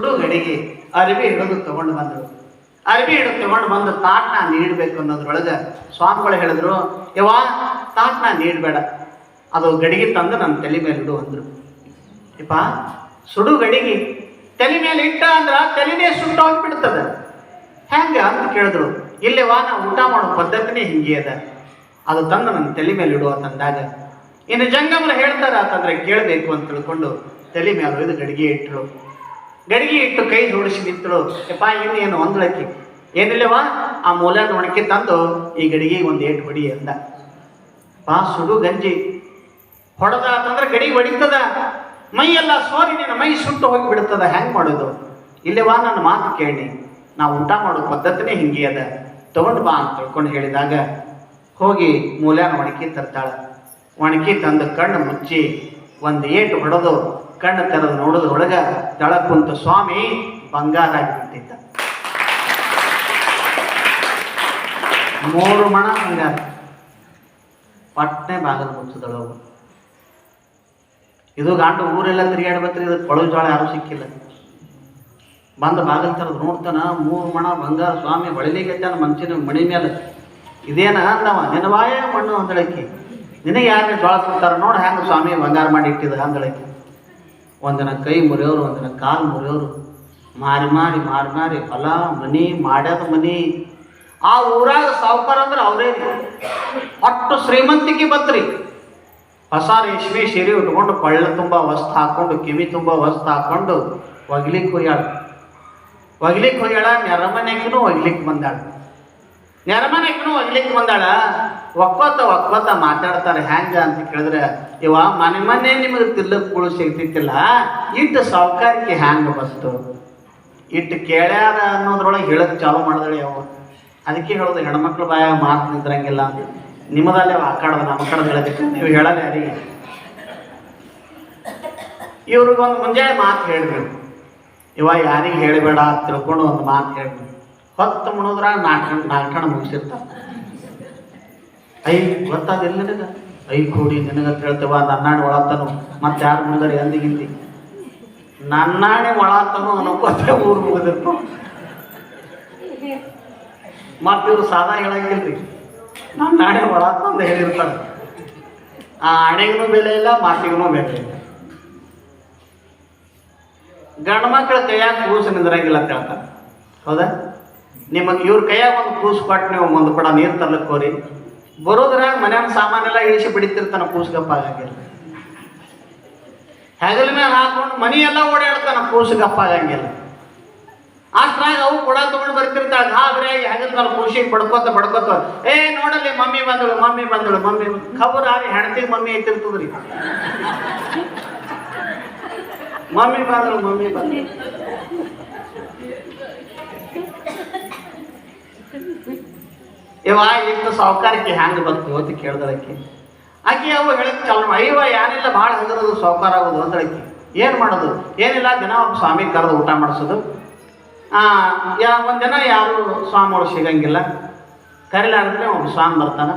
ಹುಡುಗ ಗಡಿಗೆ ಅರಿವಿ ಹಿಡಿದು ತಗೊಂಡು ಬಂದರು. ಅರಿವಿ ಹಿಡಿದು ತಗೊಂಡು ಬಂದು ತಾಟ್ನ ನೀಡಬೇಕು ಅನ್ನೋದ್ರೊಳಗೆ ಸ್ವಾಮಿಗಳು ಹೇಳಿದ್ರು ಯವಾ ತಾಟ್ನ ನೀಡಬೇಡ. ಅದು ಗಡಿಗೆ ತಂದು ನನ್ನ ತಲೆ ಮೇಲೆ ಇಡು ಅಂದರು. ಇಪ್ಪ, ಸುಡು ಗಡಿಗೆ. ತಲೆ ಮೇಲೆ ಇಟ್ಟ ಅಂದ್ರೆ ತಲೆನೇ ಸುಟ್ಟೋಗ್ಬಿಡ್ತದೆ ಹೆಂಗೆ ಅಂತ ಕೇಳಿದ್ರು. ಇಲ್ಲವಾ ನಾವು ಊಟ ಮಾಡೋ ಪದ್ಧತಿನೇ ಹಿಂಗೆ ಅದ. ಅದು ತಂದು ನನ್ನ ತಲೆ ಮೇಲೆ ಇಡುವ ತಂದಾಗ ಇನ್ನು ಜಂಗಮರು ಹೇಳ್ತಾರೆ ಅಂತಂದ್ರೆ ಕೇಳಬೇಕು ಅಂತ ತಿಳ್ಕೊಂಡು ತಲೆ ಮೇಲೆ ಇದು ಗಡಿಗೆ ಇಟ್ಟಳು ಗಡಿಗೆ ಇಟ್ಟು ಕೈ ಜೋಡಿಸಿ ನಿಂತಳು. ಯಪ್ಪ ಇನ್ನೇನು ಒಂದ್ಳಕ್ಕಿ ಏನಿಲ್ಲವಾ ಆ ಮೂಲನ ಒಣಕಿ ತಂದು ಈ ಗಡಿಗೆ ಒಂದು ಏಟು ಹೊಡಿ ಅಂದ. ಪಾ ಸುಡು ಗಂಜಿ. ಹೊಡೆದ ಅಂತಂದ್ರೆ ಗಡಿ ಹೊಡಿತದ ಮೈ ಎಲ್ಲ ಸೋರಿ, ನಿನ್ನ ಮೈ ಸುಟ್ಟು ಹೋಗಿ ಬಿಡ್ತದ ಹೆಂಗೆ ಮಾಡೋದು? ಇಲ್ಲವಾ ನನ್ನ ಮಾತು ಕೇಳಿ. ನಾವು ಊಟ ಮಾಡೋ ಪದ್ಧತಿನೇ ಹಿಂಗೆ ಅದ. ತಗೊಂಡು ಬಾ ಅಂತ ತಿಳ್ಕೊಂಡು ಹೇಳಿದಾಗ, ಹೋಗಿ ಮೂಲ್ಯಾನ ಒಣಕಿ ತರ್ತಾಳ. ಒಣಕಿ ತಂದು ಕಣ್ಣು ಮುಚ್ಚಿ ಒಂದು ಏಟು ಹೊಡೆದು ಕಣ್ಣು ತೆರೆದು ನೋಡೋದ್ರೊಳಗ ತಳ ಕುಂತ ಸ್ವಾಮಿ ಬಂಗಾರ ಆಗಿಬಿಟ್ಟಿದ್ದ. ಮೂರು ಮಣ ಬಂಗಾರ. ಪಟ್ನೆ ಬಾಗಲು ಮುಚ್ಚದಳವು ಇದು ಗಾಂಡು ಊರೆಲ್ಲ ತಿರುಗಾಡ್ಬೇಕ್ರಿ ಇದಕ್ಕೆ ಕೊಳವು ಜೋಳ ಯಾರು ಸಿಕ್ಕಿಲ್ಲ. ಬಂದು ಬಾಗಲ್ ತರದ್ ನೋಡ್ತಾನ, ಮೂರು ಮಣ ಬಂಗಾರ ಸ್ವಾಮಿ ಹೊಳಿಲಿಗೈತಾನ ಮನುಷ್ಯನ ಮಣಿ ಮೇಲೆ. ಇದೇನ ಅಂದವ ನಿನವಾಯ ಮಣ್ಣು ಅಂದಳಕ್ಕಿ ನಿನಗೆ ಯಾರು ಜೋಳ ಕೊಡ್ತಾರ ನೋಡಿ ಹೆಂಗೆ ಸ್ವಾಮಿ ಬಂಗಾರ ಮಾಡಿ ಇಟ್ಟಿದ ಅಂದಳಕ್ಕಿ ಒಂದಿನ ಕೈ ಮುರಿಯೋರು, ಒಂದನ ಕಾಲು ಮುರಿಯೋರು. ಮಾರಿ ಮಾರಿ ಮಾರಿ ಮಾರಿ, ಹೊಲ, ಮನಿ, ಮಾಡ್ಯದ ಮನಿ. ಆ ಊರಾಗ ಸಾವುಕಾರ ಅಂದ್ರೆ ಅವರೇ ಅಷ್ಟು ಶ್ರೀಮಂತಿಕೆ ಬತ್ರಿ. ಹೊಸ ರೇಷ್ಮೆ ಸೀರೆ ಉಟ್ಕೊಂಡು ಕೊಳ್ಳ ತುಂಬ ವಸ್ತು ಹಾಕೊಂಡು, ಕಿವಿ ತುಂಬ ವಸ್ತು ಹಾಕೊಂಡು ಒಗ್ಲಿಕ್ಕೆ ಹೋಗ್ಯಾಳ. ಒಗ್ಲಿಕ್ಕೆ ಹೋಗ್ಯಾಳ ನೆರಮನೆಗೂ ಒಗ್ಲಿಕ್ಕೆ ಬಂದಾಳ. ನೆರಮನೆಗೂ ಒಗ್ಲಿಕ್ಕೆ ಬಂದಾಳ. ಒಕ್ಕೋತ ಒಕ್ಕೋತ ಮಾತಾಡ್ತಾರೆ. ಹ್ಯಾಂಗ ಅಂತ ಕೇಳಿದ್ರೆ, ಇವ ಮನೆ ಮನೆ ನಿಮಗೆ ತಿಲ್ಲಕ್ಕುಳು ಸಿಗ್ತಿತ್ತಿಲ್ಲ, ಇಟ್ಟು ಸಾವುಕಾರಿಕೆ ಹ್ಯಾಂಗ ಬಸ್ತು? ಇಟ್ಟು ಕೇಳ್ಯಾರ ಅನ್ನೋದ್ರೊಳಗೆ ಹೇಳಕ್ ಚಾಲು ಮಾಡಿದಳೆ ಅವ. ಅದಕ್ಕೆ ಹೇಳೋದು, ಹೆಣ್ಮಕ್ಳು ಬಾಯಾಗ ಮಾತು ನಿಂತಿರಂಗಿಲ್ಲ ನಿಮ್ಮದಲ್ಲೇ ಆಕಾಡೋದು ನಮ್ಮ ಕಡೆ ಹೇಳೋದಕ್ಕೆ ನೀವು ಹೇಳಲ್ಲ ಯಾರಿಗೆ ಇವ್ರಿಗೊಂದು ಮುಂಜಾನೆ ಮಾತು ಹೇಳಿದ್ರು ಇವ ಯಾರಿಗೆ ಹೇಳಬೇಡ ತಿಳ್ಕೊಂಡು ಒಂದು ಮಾತು ಹೇಳ್ಬೇಕು ಹೊತ್ತು ಮುಣಿದ್ರ ನಾಲ್ಕು ನಾಲ್ಕಣ ಮುಗಿಸಿರ್ತಾರ ಐ ಗೊತ್ತಾದಿಲ್ಲ ನಿನಗ? ಐ ಕೋಡಿ ನಿನಗಂತ ಹೇಳ್ತೇವ ನನ್ನಾಣಿ ಒಳತನು. ಮತ್ತೆ ಯಾರು ಮುಗಿದ್ರೆ ಎಂದಿಗಿಂದಿ ನನ್ನಾಣಿ ಒಳತನು ಅನ್ನೋಕೋತೆ ಊರು ಮುಗಿದಿರ್ತು. ಮತ್ತೆ ಇವ್ರು ಸಾದಾ ಹೇಳಂಗಿಲ್ರಿ. ನನ್ನ ಒಳತ ಒಳತಂದು ಹೇಳಿರ್ತಾರೆ. ಆ ಹಣೆಗೂ ಬೆಲೆ ಇಲ್ಲ, ಮಾತಿಗೂ ಬೆಲೆ ಇಲ್ಲ. ಗಂಡು ಮಕ್ಕಳ ಕೈಯಾಗ ಕೂಸು ನಿಂದ್ರಂಗಿಲ್ಲ ಅಂತ ಹೇಳ್ತಾರೆ. ಹೌದಾ? ನಿಮಗೆ ಇವ್ರ ಕೈಯಾಗ ಒಂದು ಕೂಸು ಕೊಟ್ಟು ನೀವು ಒಂದು ಕೂಡ, ನೀರು ತರ್ಲಿಕ್ಕೋರಿ ಬರೋದ್ರಾಗ ಮನ್ಯಾಗ ಸಾಮಾನೆಲ್ಲ ಇಳಿಸಿ ಬಿಡಿತಿರ್ತಾನ ಕೂಸುಗಪ್ಪ ಆಗಂಗಿಲ್ಲ. ಹೆಗಲ ಮೇಲೆ ಹಾಕೊಂಡು ಮನಿ ಎಲ್ಲ ಓಡಾಡ್ತಾನ ಕೂಸುಗಪ್ಪ ಆಗಂಗಿಲ್ಲ. ಅಷ್ಟ್ರಾಗ ಅವು ಕೂಡ ತಗೊಂಡು ಬರ್ತಿರ್ತಾಳೆ ಗಾಬರಿಯಾಗಿ ಹೆಗಲ್ ಮೇಲೆ ಕೂಸಿಗೆ ಬಡ್ಕೋತ ಬಡ್ಕೋತ. ಏ ನೋಡಲಿ ಮಮ್ಮಿ ಬಂದಳು ಮಮ್ಮಿ ಬಂದಳು, ಮಮ್ಮಿ ಖಬರ್ ಆಗಿ ಹೆಣ್ತಿಗೆ ಮಮ್ಮಿ ಐತಿರ್ತದ್ರಿ. ಮಮ್ಮಿ ಬಂದಳು ಮಮ್ಮಿ ಬಂದಳು. ಇವ ಇಷ್ಟು ಸಾವುಕಾರಕ್ಕೆ ಹ್ಯಾಂಗೆ ಬಂತು ಅಂತ ಕೇಳ್ದಳಕ್ಕೆ. ಆಕೆ ಅವು ಹೇಳಿದ್ ಚಾಲು ಅಯ್ಯವ ಏನಿಲ್ಲ ಭಾಳ ಹಗರದು ಸಾವುಕಾರ ಆಗೋದು ಅಂದಳಕ್ಕೆ. ಏನು ಮಾಡೋದು? ಏನಿಲ್ಲ, ದಿನ ಒಬ್ಬ ಸ್ವಾಮಿ ಕರೆದು ಊಟ ಮಾಡಿಸೋದು. ಯಾ, ಒಂದು ದಿನ ಯಾರು ಸ್ವಾಮಿಗಳು ಸಿಗಂಗಿಲ್ಲ. ಕರಿಲಾರ್ದ್ರೆ ಒಬ್ಬ ಸ್ವಾಮಿ ಬರ್ತಾನೆ.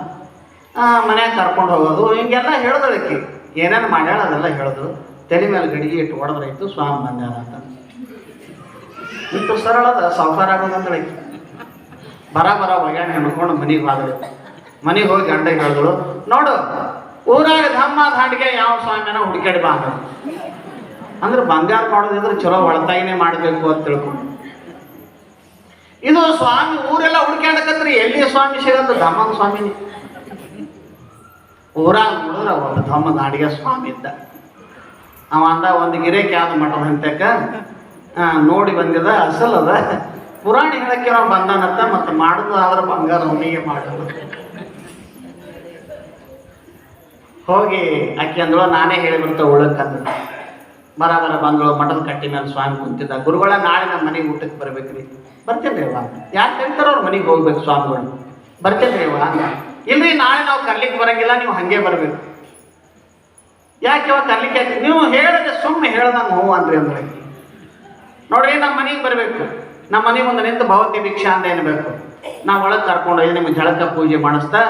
ಮನ್ಯಾಗ ಕರ್ಕೊಂಡು ಹೋಗೋದು. ಹಿಂಗೆಲ್ಲ ಹೇಳ್ದಳಕ್ಕೆ. ಏನೇನು ಮಾಡ್ಯಾಳ ಅದೆಲ್ಲ ಹೇಳಿದ್ರು ತಲೆ ಮೇಲೆ ಗಡಿಗೆ ಇಟ್ಟು ಹೊಡೆದ್ರಾಯ್ತು, ಸ್ವಾಮಿ ಬಂದ್ಯಾರ ಅಂತ. ಇಷ್ಟು ಸರಳದ ಸಾವುಕಾರ ಆಗೋದು ಅಂದಳಕ್ಕೆ. ಬರ ಬರ ಒಗ್ಯಾಣ ಹಿಡ್ಕೊಂಡು ಮನೆಗೆ ಹೋದಳು ಮನೆಗೆ ಹೋಗಿ ಗಂಡ ಹೇಳಿದಳು ನೋಡು, ಊರಾಗ ಧಮ್ಮ ದಾಂಡಿಗೆ ಯಾವ ಸ್ವಾಮಿನ ಹುಡುಕಾಡಿ ಬಾ ಅಂದ್ರು. ಬಂಗಾರ ಮಾಡೋದಿದ್ರೆ ಚಲೋ ಒಳತಾಯಿನೇ ಮಾಡಬೇಕು ಅಂತ ತಿಳ್ಕೊಂಡು. ಇದು ಸ್ವಾಮಿ ಊರೆಲ್ಲ ಹುಡ್ಕ್ಯಾಡಕತ್ರಿ, ಎಲ್ಲಿ ಸ್ವಾಮಿ ಸಿಗಂತ ಧಮ್ಮನ ಸ್ವಾಮಿನಿ. ಊರಾಗ ನೋಡಿದ್ರೆ ಒಬ್ಬ ಧಮ್ಮ ಧಾಂಡಿಗೆ ಸ್ವಾಮಿ ಇದ್ದ. ಅವ ಅಂದ, ಒಂದು ಗಿರೇಕ್ ಮಠ ಅಂತಕ್ಕ ನೋಡಿ ಬಂದಿದ, ಅಸಲ್ ಅದ. ಪುರಾಣ ಹೇಳಕ್ಕೆ ನಾವು ಬಂದಾನಂತ, ಮತ್ತೆ ಮಾಡೋದು ಆದ್ರೆ ಬಂಗಾರ ಅವನಿಗೆ ಮಾಡೋದು. ಹೋಗಿ ಆಕೆ ಅಂದಳು, ನಾನೇ ಹೇಳಿಬಿಡ್ತ ಉಳಕ್ಕಂದ ಬರ ಬರ ಬಂದಳು, ಮಠದ ಕಟ್ಟಿ ಮೇಲೆ ಸ್ವಾಮಿ ಕುಂತಿದ್ದ. ಗುರುಗಳ ನಾಳೆ ನಮ್ಮ ಮನೆಗೆ ಊಟಕ್ಕೆ ಬರ್ಬೇಕ್ರಿ. ಬರ್ತೇನೆ ರೀ ಯಾಕೆ ಕರಿತಾರ ಅವ್ರ ಮನೆಗೆ ಹೋಗ್ಬೇಕು ಸ್ವಾಮಿಗಳು. ಬರ್ತೇನೆ ಅಂದ ಇಲ್ರಿ, ನಾಳೆ ನಾವು ಕರ್ಲಿಕ್ಕೆ ಬರಂಗಿಲ್ಲ, ನೀವು ಹಂಗೆ ಬರ್ಬೇಕು. ಯಾಕೆ ಇವಾಗ ಕರ್ಲಿಕ್ಕೆ ನೀವು ಹೇಳಿದ್ರೆ ಸುಮ್ಮನೆ ಹೇಳದ ಹ್ಞೂ ಅಂದ್ರಿ ಅಂದ್ರೆ ನೋಡ್ರಿ, ನಮ್ಮ ಮನೆಗೆ ಬರಬೇಕು. ನಮ್ಮ ಮನೆ ಮುಂದೆ ನಿಂತು ಭವತಿ ಭಿಕ್ಷಾ ಅಂತ ಏನ್ಬೇಕು ನಾವು ಒಳಗೆ ಕರ್ಕೊಂಡು ಹೋಗಿ ನಿಮ್ಗೆ ಜಳಕ ಪೂಜೆ ಮಾಡಿಸ್ತಾ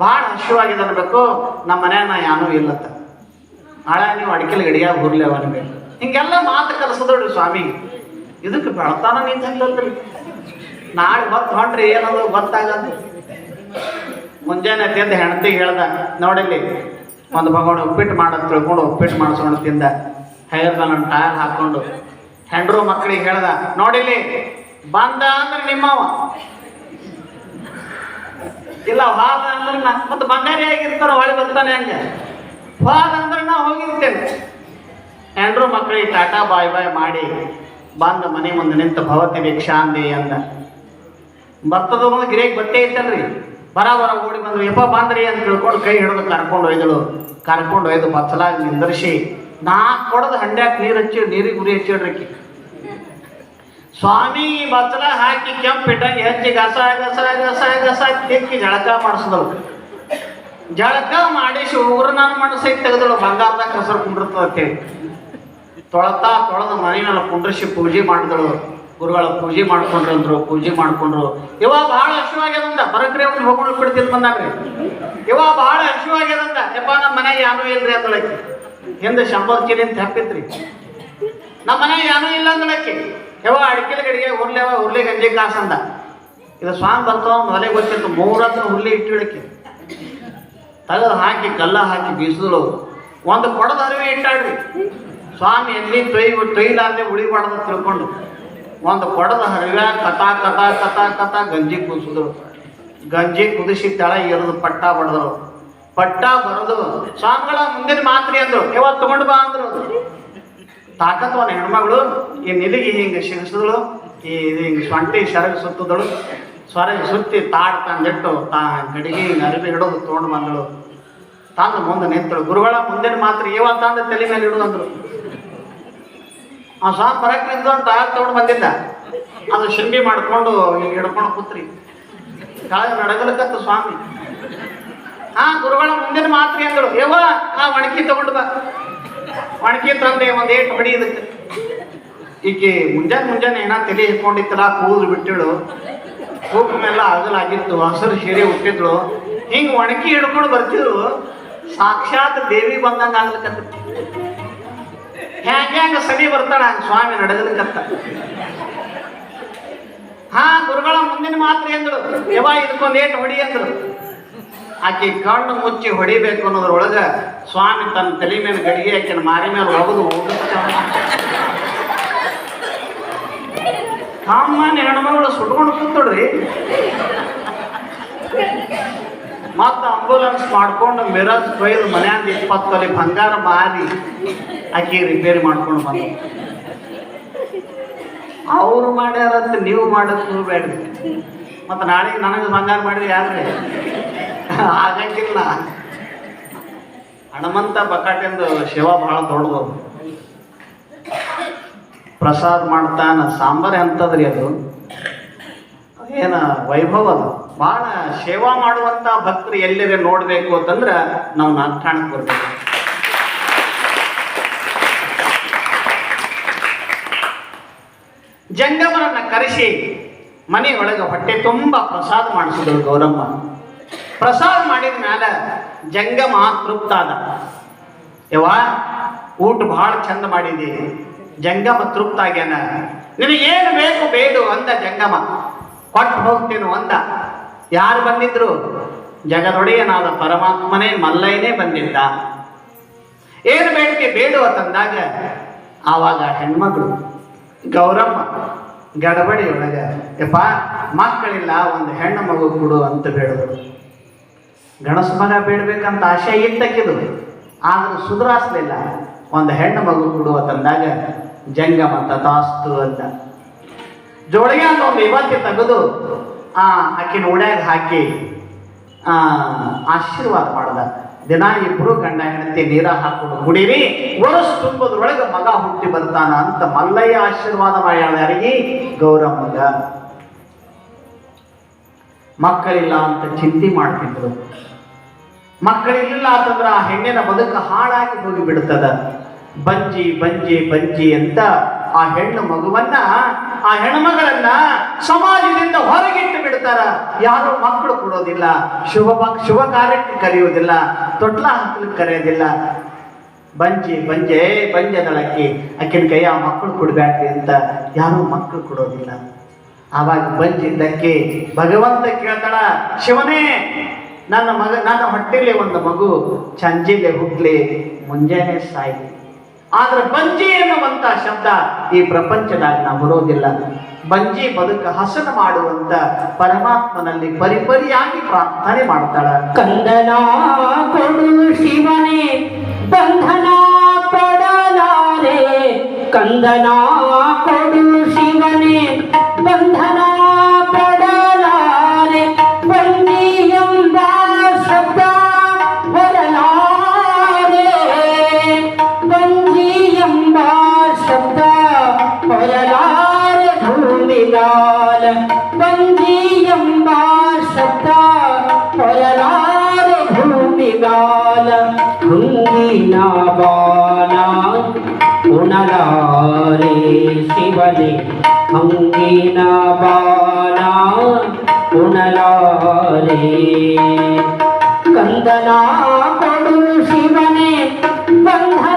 ಭಾಳ ಹಸಿವಾಗಿದೆ ಅನ್ಬೇಕು. ನಮ್ಮ ಮನ್ಯಾಗ ನಾ ಯಾನೂ ಇಲ್ಲತ್ತ. ಆಳ ನೀವು ಅಡಿಕೆಲಿ ಗಡಿಯಾಗ ಹುರ್ಲೇವ ಅನ್ಬೇಕು ಹಿಂಗೆಲ್ಲ ಮಾತು ಕಲಿಸೋದ್ರಿ ಸ್ವಾಮಿ. ಇದಕ್ಕೆ ಬೆಳತಾನ ನಿಂತ ನಾಳೆ ಬತ್ತು ಹೊಂಟ್ರಿ ಏನದು ಗೊತ್ತಾಗದು. ಮುಂಜಾನೆ ತಿಂದ ಹೆಂಡತಿ ಹೇಳ್ದ ನೋಡಿಲ್ಲಿ ಒಂದು ಭಗವಾನ ಉಪ್ಪಿಟ್ಟು ಮಾಡೋದು ತಿಳ್ಕೊಂಡು ಉಪ್ಪಿಟ್ಟು ಮಾಡಿಸ್ಕೊಂಡು ತಿಂದ. ಹೈರ್ ನನ್ನ ಟಯರ್ ಹಾಕೊಂಡು, ಹೆಂಡ್ರು ಮಕ್ಕಳಿಗೆ ಹೇಳ್ದ ನೋಡಿಲ್ಲಿ ಬಂದ ಅಂದ್ರೆ ನಿಮ್ಮವ ಇಲ್ಲ, ಹಾದ ಅಂದ್ರೆ ನಾ ಮತ್ತೆ ಬಂಗಾರಿ ಆಗಿರ್ತಾರ ಹೊಳಿ ಬರ್ತಾನೆ ಹಂಗೆ. ಹೋದ ಅಂದ್ರೆ ನಾ ಹೋಗಿರ್ತೇನೆ. ಎಂಡ್ರೂ ಮಕ್ಕಳಿಗೆ ಟಾಟಾ ಬಾಯ್ ಬಾಯ್ ಮಾಡಿ ಬಂದ ಮನೆ ಮುಂದೆ ನಿಂತ ಭವತಿ ಭಿಕ್ಷಾಂದಿ ಅಂದ. ಬರ್ತದ ಮುಂದೆ ಗಿರೇಕ್ ಬಟ್ಟೆ ಇತ್ತಲ್ರಿ ಬರ ಬರ ಓಡಿ ಬಂದ್ರು. ಯಪ್ಪ ಬಂದ್ರಿ ಅಂತ ತಿಳ್ಕೊಂಡು ಕೈ ಹಿಡಿದು ಕರ್ಕೊಂಡು ಒಯ್ದಳು. ಕರ್ಕೊಂಡು ಹೋಯ್ದು ಬಚ್ಚಲಾಗಿ ನಿಂದರ್ಸಿ, ನಾ ಕೊಡದು ಹಂಡ್ಯಾಕ್ ನೀರು ಹಚ್ಚಿ, ನೀರಿಗೆ ಗುರಿ ಹಚ್ಚಿಡ್ರಕ್ಕಿ ಸ್ವಾಮಿ ಬಚ್ಚಲ ಹಾಕಿ ಕೆಂಪು ಇಟ್ಟಂಗೆ ಹೆಚ್ಚಿ ಗಸ ಗಸ ಗಸ ಗಸ ತಿಕ್ಕಿ ಜಳಕ ಮಾಡಿಸಿದಳು ಜಳಕ ಮಾಡಿಸಿ ಉಗ್ರ ನನ್ನ ಮನಸ್ಸೈತಿ ತೆಗೆದಳು ಬಂಗಾರದ ಕಸರು ಕುಂಡಿರ್ತದ ತೊಳತಾ ತೊಳೆದ ಮನೆ ಮೇಲೆ ಕುಂಡ್ರಿಸಿ ಪೂಜೆ ಮಾಡಿದಳು ಗುರುಗಳ ಪೂಜೆ ಮಾಡ್ಕೊಂಡ್ರು ಅಂದ್ರು ಪೂಜೆ ಮಾಡ್ಕೊಂಡ್ರು. ಇವ ಬಹಳ ಹಸಿವಾಗ್ಯದಂತ ಬರಕ್ರಿ ಒಂದು ಹೋಗ್ಕೊಂಡು ಬಿಡ್ತಿದ್ ಬಂದಾಗ್ರಿ. ಇವ ಬಹಳ ಹಸಿವಾಗ್ಯದಂತ ಯಪ್ಪ ನಮ್ಮ ಮನೆಗೆ ಯಾರು ಇಲ್ರಿ ಅಂದಳಕ್ಕೆ ಹಿಂದೆ ಶಂಬರ್ ಚೀಲಿ ಅಂತ ಹಾಕಿತ್ರಿ ನಮ್ಮ ಮನೆಗೆ ಯಾರು ಇಲ್ಲ ಅಂದಳಕ್ಕೆ ಯವ ಅಡಿಕೆಲಿ ಗಡಿಗೆ ಹುರ್ಲೆವ ಹುರ್ಲಿ ಗಂಜಿ ಕಾಸು ಅಂದ. ಇದು ಸ್ವಾಮಿ ಬರ್ತಾವ ಮೊದಲೇ ಗೊತ್ತಿತ್ತು, ಮೂರತ್ರ ಹುರ್ಲಿ ಇಟ್ಟಿಡಕ್ಕೆ ತಗದು ಹಾಕಿ, ಕಲ್ಲ ಹಾಕಿ ಬೀಸಿದಳು ಒಂದು ಕೊಡದ ಅರಿವೆ ಇಟ್ಟಾಡ್ರಿ ಸ್ವಾಮಿ ಎಲ್ಲಿ ತೊಯ್, ತೊಯ್ಲಾರ್ದೆ ಉಳಿಬಾರ್ದು ತಿಳ್ಕೊಂಡು. ಒಂದು ಕೊಡದ ಹರಿವೆ ಕಥಾ ಕಥಾ ಕಥಾ ಕಥಾ, ಗಂಜಿ ಕುದಿಸಿದ್ರು ಗಂಜಿ ಕುದಿಸಿ ತಳ ಎರೆದು ಪಟ್ಟ ಬಡದ್ರು. ಪಟ್ಟ ಬರೆದು. ಸ್ವಾಮಿಗಳ ಮುಂದಿನ ಮಾತ್ರಿ ಅಂದ್ರು. ಯಾವತ್ತು ತಗೊಂಡು ಬಾ ಅಂದ್ರು. ತಾಕತ್ವನ ಹೆಣ್ಮಗಳು, ಈ ನಿಲಿಗೆ ಹಿಂಗೆ ಶಿಗಿಸಿದಳು ಈ ಹಿಂಗೆ ಸೊಂಟಿ ಸೆರಗು ಸುತ್ತದಳು. ಸೊರಗಿ ಸುತ್ತಿ ತಾಡ್ ತಂದಿಟ್ಟು ತಾ ಗಡಿಗೆ ಅರಿವಿ ಹಿಡಿದು ತೊಗೊಂಡು ಬಂದಳು. ತಂದು ಮುಂದೆ ನಿಂತಳು. ಗುರುಗಳ ಮುಂದಿನ ಮಾತ್ರ ಇವತ್ತಂದ ತಲೆ ಮೇಲೆ ಇಡುದು ಅಂದ್ರು. ಆ ಸ್ವಾಮಿ ಬರಕ್ ನಿಂತು ಅಂತ ತಗೊಂಡು ಬಂದಿದ್ದ. ಅದು ಶಿಂಬಿ ಮಾಡ್ಕೊಂಡು ಹಿಡ್ಕೊಂಡು ಕೂತ್ರಿ. ಕಾಳು ನಡಗಲಕತ್ತ ಸ್ವಾಮಿ. ಹಾ ಗುರುಗಳ ಮುಂದಿನ ಮಾತ್ರ ಅಂದಳು. ಯವ್ವ, ಆ ಒಣಕಿ ತಗೊಂಡು ಬಾ. ಒಣಕಿ ತಂದೆ ಒಂದ್ ಏಟ್ ಹೊಡಿ ಇದಕ್ಕೆ. ಈಕೆ ಮುಂಜಾನೆ ಮುಂಜಾನೆ ಏನ ತಲೆ ಹಿಡ್ಕೊಂಡಿತ್ತಲ್ಲ, ಕೂದಲು ಬಿಟ್ಟಿಳು. ಕೂಮೆಲ್ಲ ಅಗಲಾಗಿತ್ತು ಹಸಿರು ಸೀರೆ ಹುಟ್ಟಿದ್ಳು ಹಿಂಗ್ ಒಣಕಿ ಹಿಡ್ಕೊಂಡು ಬರ್ತಿದ್ರು ಸಾಕ್ಷಾತ್ ದೇವಿ ಬಂದಂಗ ಆಗ್ಲಿಕ್ಕಂತ ಹ್ಯಾಂಗ ಹ್ಯಾಂಗ ಸರಿ ಬರ್ತಾಳ ಹಂಗ ಸ್ವಾಮಿ ನಡೆದಲಿಕ್ಕಂತ ಹಾ, ಗುರುಗಳ ಮುಂದಿನ ಮಾತ್ರ ಎಂದ್ರು ಯವ ಇದಕ್ಕೊಂದು ಏಟ್ ಹೊಡಿ ಅಂದ್ರು ಆಕೆ ಕಣ್ಣು ಮುಚ್ಚಿ ಹೊಡಿಬೇಕು ಅನ್ನೋದ್ರೊಳಗೆ ಸ್ವಾಮಿ ತನ್ನ ತಲೆ ಮೇಲೆ ಗಡಿಗೆ ಆಕಿನ ಮಾರಿ ಮೇಲೆ ಒಗದು ಸಾಮಾನ್ಯ ಹೆಣ್ಮಗಳು ಸುಟ್ಕೊಂಡು ಕೂತಡ್ರಿ ಮತ್ತ ಆಂಬುಲೆನ್ಸ್ ಮಾಡ್ಕೊಂಡು ಮಿರಜ್ ಕೊಯ್ದು ಮನೆಯಿಂದ ಇಪ್ಪತ್ತು ತೊಲೆ ಬಂಗಾರ ಮಾರಿ ಆಕೆ ರಿಪೇರಿ ಮಾಡ್ಕೊಂಡು ಬಂದ ಅವ್ರು ಮಾಡ್ಯಾರಂತ ನೀವು ಮಾಡೋದು ಬೇಡ್ರಿ. ಮತ್ತೆ ನಾಳೆ ನನಗೆ ಬಂಗಾರ ಮಾಡಿದ್ರೆ ಯಾರ್ರಿ? ಆಗಂಗಿಲ್ಲ. ಹಣಮಂತ ಬಕಾಟಿಂದು ಶಿವ ಬಹಳ ದೊಡ್ಡದು. ಪ್ರಸಾದ್ ಮಾಡ್ತಾನ ಸಾಂಬಾರ್ ಎಂತದ್ರಿ ಅದು? ಏನ ವೈಭವ ಅದು ಬಹಳ ಸೇವಾ ಮಾಡುವಂತ ಭಕ್ತರು ಎಲ್ಲರೇ ನೋಡ್ಬೇಕು ಅಂತಂದ್ರೆ ನಾವು ನಾಟ್ಕಾಣಕ್ ಬರ್ಬೇಕು ಜಂಗಮರನ್ನ ಕರೆಸಿ ಮನೆ ಒಳಗೆ ಹೊಟ್ಟೆ ತುಂಬ ಪ್ರಸಾದ ಮಾಡಿಸಿದ್ರು ಗೌರಮ್ಮ. ಪ್ರಸಾದ ಮಾಡಿದ ಮ್ಯಾಲ ಜಂಗಮ ತೃಪ್ತಾದ ಯವ್ವ, ಊಟ ಭಾಳ ಚಂದ ಮಾಡಿದಿ. ಜಂಗಮ ತೃಪ್ತ ಆಗ್ಯಾನ ನಿನಗೇನು ಬೇಕು ಬೇಡು ಅಂದ ಜಂಗಮ. ಕೊಟ್ಟು ಹೋಗ್ತೇನು ಅಂದ. ಯಾರು ಬಂದಿದ್ರು? ಜಗದೊಡೆಯನಾದ ಪರಮಾತ್ಮನೇ ಮಲ್ಲಯ್ಯನೇ ಬಂದಿದ್ದ. ಏನು ಬೇಡಿಕೆ ಬೇಡು ಅಂತಂದಾಗ ಆವಾಗ ಹೆಣ್ಮಗಳು, ಗೌರಮ್ಮ ಗಡಬಡಿ ಒಳಗ ಯಪ್ಪ, ಮಕ್ಕಳಿಲ್ಲ, ಒಂದು ಹೆಣ್ಣು ಮಗು ಕೊಡು ಅಂತ ಬೇಡಿದ್ರು ಗಣಸ ಬೇಡ್ಬೇಕಂತ ಆಶೆ ಇತ್ತಕ್ಕಿದು ಆದರೂ ಸುಧಾರಿಸ್ಲಿಲ್ಲ. ಒಂದು ಹೆಣ್ಣು ಮಗು ಕೊಡುವ ತಂದಾಗ, ಜಂಗಮ ತಥಾಸ್ತು ಅಂತ. ಜೋಳಿಗೆ ಅಂತ ಒಂದು ಇವತ್ತಿ ತೆಗೆದು, ಆ ಆಕಿನ ಉಡ್ಯಾಗ ಹಾಕಿ ಆಶೀರ್ವಾದ ಮಾಡ್ದ. ದಿನ ಇಬ್ರು ಗಂಡ ಹೆಂಡತಿ ನೀರ ಹಾಕೊಂಡು ಕುಡೀರಿ ವರ್ಷ ತುಂಬದ್ರೊಳಗೆ ಮಗ ಹುಟ್ಟಿ ಬರ್ತಾನ ಅಂತ ಮಲ್ಲಯ್ಯ ಆಶೀರ್ವಾದ ಮಾಡ್ಯಾಳ ಯಾರಿಗೆ? ಗೌರಮ್ಮಗ. ಮಕ್ಕಳಿಲ್ಲ ಅಂತ ಚಿಂತೆ ಮಾಡ್ತಿದ್ರು. ಮಕ್ಕಳಿಲ್ಲ ಅಂತಂದ್ರೆ ಆ ಹೆಣ್ಣಿನ ಬದುಕು ಹಾಳಾಗಿ ಹೋಗಿ ಬಿಡ್ತದ ಬಂಜಿ ಬಂಜಿ ಬಂಜಿ ಅಂತ ಆ ಹೆಣ್ಣು ಮಗುವನ್ನ, ಆ ಹೆಣ್ಮಗಳನ್ನ ಸಮಾಜದಿಂದ ಹೊರಗಿಟ್ಟು ಬಿಡ್ತಾರ. ಯಾರು ಮಕ್ಕಳು ಕೊಡೋದಿಲ್ಲ, ಶುಭ ಶುಭ ಕಾರ್ಯಕ್ಕೆ ಕರೆಯೋದಿಲ್ಲ ತೊಟ್ಲ ಹಾಕ್ಲಿಕ್ಕೆ ಕರೆಯೋದಿಲ್ಲ. ಬಂಜಿ, ಬಂಜೆ ಬಂಜದಳಕ್ಕಿ ಕೈ ಆ ಮಕ್ಕಳು ಕೊಡ್ಬ್ಯಾಡ್ರಿ ಅಂತ ಯಾರು ಮಕ್ಕಳು ಕೊಡೋದಿಲ್ಲ. ಆವಾಗ ಬಂಜಿದ್ದಕ್ಕೆ ಭಗವಂತ ಕೇಳ್ತಾಳ, ಶಿವನೇ ನನ್ನ ಮಗ, ನನ್ನ ಹೊಟ್ಟೆಲೆ ಒಂದು ಮಗು ಚಂಜಿಲೆ ಹುಟ್ಲಿ ಮುಂಜಾನೆ ಸಾಯ್ಲಿ ಆದ್ರೆ ಬಂಜಿ ಎನ್ನುವಂತ ಶಬ್ದ ಈ ಪ್ರಪಂಚದಾಗ ನಾವು ಬರೋದಿಲ್ಲ. ಬಂಜಿ ಬದುಕ ಹಸನ ಮಾಡುವಂತ ಪರಮಾತ್ಮನಲ್ಲಿ ಪರಿಪರಿಯಾಗಿ ಪ್ರಾರ್ಥನೆ ಮಾಡ್ತಾಳ. ಕಂದನ ಕೊಡು ಶಿವನೇ, ಬಂಧನ ಪಡಲಾರೆ. ಕಂದನ ಕೊಡು ಶಿವನೇ, ಬಂಧನ ಹಂಗಿನ ಬಾಲ ಉಣಲಾರೆ ಕಂದನ ಕೊಡು ಶಿವನೇ ಬಂಧನ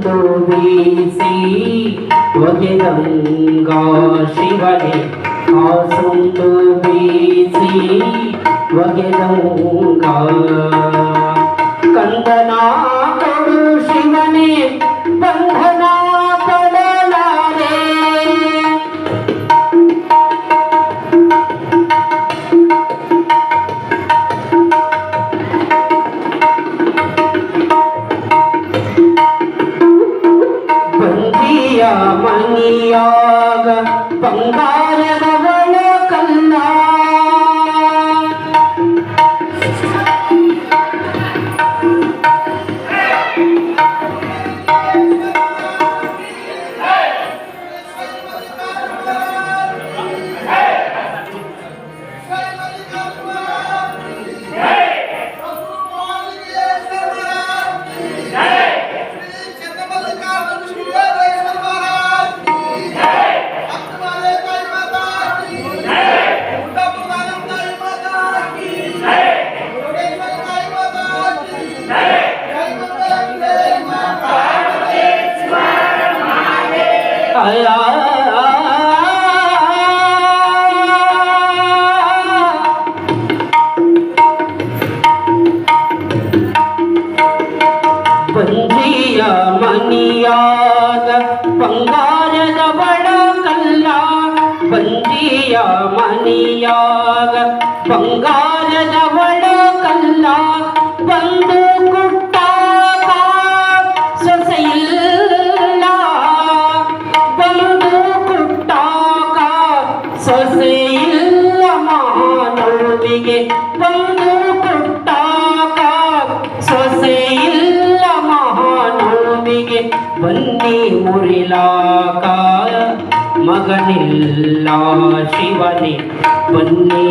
ಹಾಸೊಂದು ಬೀಸಿ ಒಗೆದಂಗ ಶಿವನೇ. ಹಾಸೊಂದು ಬೀಸಿ ಒಗೆದಂಗ. ಕಂದನಾ ಕೊಡು ಶಿವನೇ. ಬಂಗಾರದ ಬಡಕಲ್ಲ ಬಂದಿಯ ಮನಿಯಾಗ ಬಂಗಾರದ ಬಡಕಲ್ಲ ಬಂದು மகனில்லா சிவனே பொன்னே